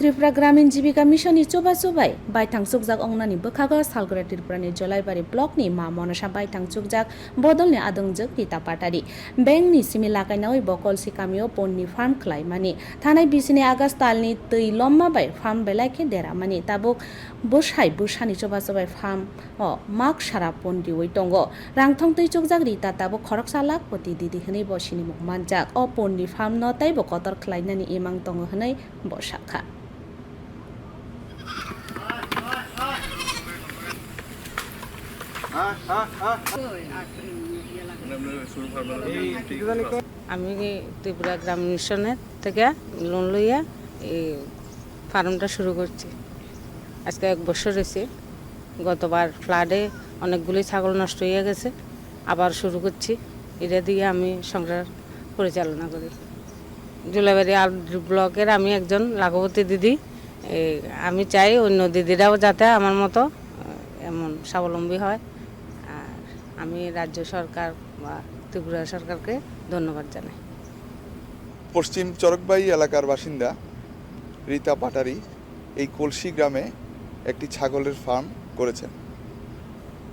ত্রিপুরা গ্রামীণ জীবিকা মিশননি চোবা চোবাই বাইথাং চুকজাক অংনানি বোখাগর সালগরা ত্রিপুরানি জলাইবাড়ি ব্লকনি মা মনসা বাইথাং চুকজাক বদলনি আদংজক রিতা পাটারি। ব্যাংকনি সিমি লাগাইনাওই বকল সিকামিও পন্নি ফার্ম খ্লাইমানি থানায় বিসিনি আগাস তালনি তৈ লম্মা বাই ফার্ম বেলাইকে দেরামানি তাবুক বসাই বুসানি চোবা চোবাই ফার্ম অ মাক সারা পন্ডি ওই টঙ্গ রাংথং তৈ চুকজাক রিতা তাবুক খরকসালাক প্রতি দিদি হनै বসিনি মহমানজাক অ পন্ডি ফার্ম নতাই বকতর খ্লাইনানি ইমাং টঙ্গ হनै বসাখা। আমি ত্রিপুরা গ্রাম মিশনের থেকে লোন লইয়া এই ফার্মটা শুরু করছি। আজকে এক বছর হয়েছে। গতবার ফ্লাডে অনেকগুলি ছাগল নষ্ট হয়ে গেছে। আবার শুরু করছি। এটা দিয়ে আমি সংসার পরিচালনা করি। জুলাইবাড়ি আল ব্লকের আমি একজন লাঘবতী দিদি। আমি চাই অন্য দিদিরাও যাতে আমার মতো, এমন স্বাবলম্বী হয়। আমি রাজ্য সরকার বা ত্রিপুরা সরকারকে ধন্যবাদ জানাই। পশ্চিম চরকবাই এলাকার বাসিন্দা রীতা পাটারি এই কলসি গ্রামে একটি ছাগলের ফার্ম করেছেন।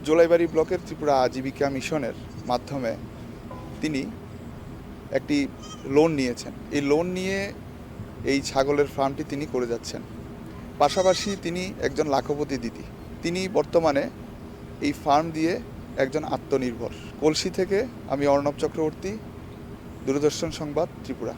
জোলাইবাড়ি ব্লকের ত্রিপুরা আজীবিকা মিশনের মাধ্যমে তিনি একটি লোন নিয়েছেন। এই লোন নিয়ে এই ছাগলের ফার্মটি তিনি করে যাচ্ছেন। পাশাপাশি তিনি একজন লাখপতি দিদি। তিনি বর্তমানে এই ফার্ম দিয়ে একজন আত্মনির্ভর। কলসি থেকে আমি অর্ণব চক্রবর্তী দূরদর্শন সংবাদ ত্রিপুরা।